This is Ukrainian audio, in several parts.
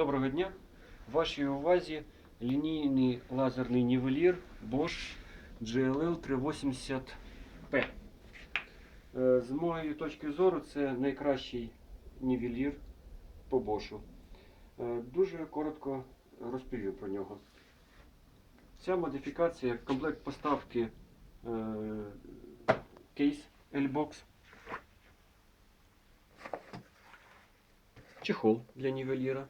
Доброго дня! В вашій увазі лінійний лазерний нівелір Bosch GLL 380P. Е, З моєї точки зору, це найкращий нівелір по Bosch. Е, Дуже коротко розповів про нього. Ця модифікація, комплект поставки е, кейс L-Box. Чехол для нівеліра.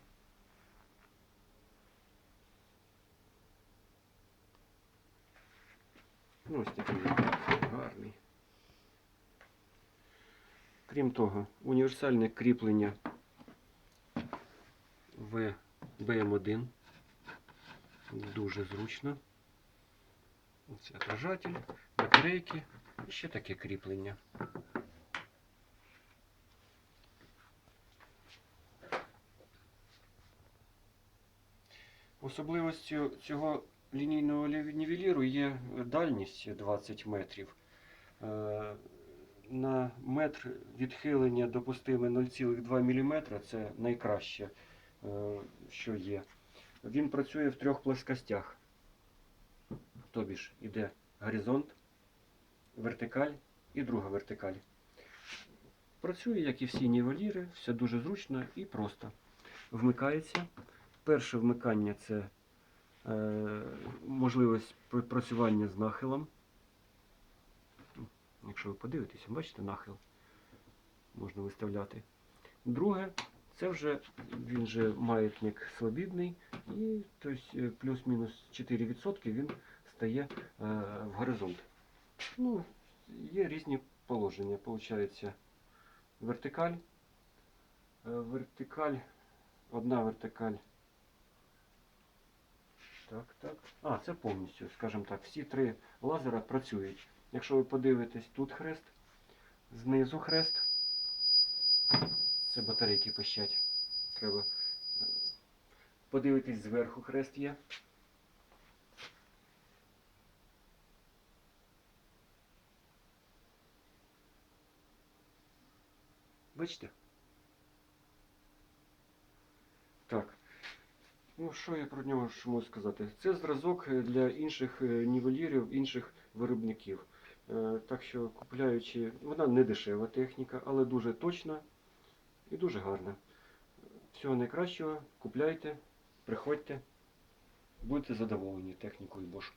Ну, ось такий гарний. Крім того, універсальне кріплення в BM1. Дуже зручно. Ось отражатель, батарейки ще таке кріплення. Особливостю цього лінійного нівеліру є дальність 20 метрів. Е, На метр відхилення допустиме 0,2 мм це найкраще, е, що є. Він працює в трьох плоскостях. Тобі ж іде горизонт, вертикаль і друга вертикаль. Працює, як і всі нівеліри, все дуже зручно і просто. Вмикається. Перше вмикання це можливість працювання з нахилом. Якщо ви подивитеся, бачите нахил можна виставляти. Друге, це вже він же маятник свобідний, і е, плюс-мінус 4% він стає е, в горизонт. Ну, є різні положення. Получається вертикаль, е, вертикаль, одна вертикаль. Так, так. А, це повністю, скажімо так, всі три лазера працюють. Якщо ви подивитесь, тут хрест, знизу хрест. Це батарейки пищать. Треба е, подивитись зверху хрест є. Бачите? Так. Ну, що я про нього ж можу сказати? Це зразок е, для інших е, нівелірів, інших виробників. Е, Так що, купляючи, вона не дешева техніка, але дуже точна і дуже гарна. Всього найкращого, купляйте, приходьте, будете задоволені технікою Bosch.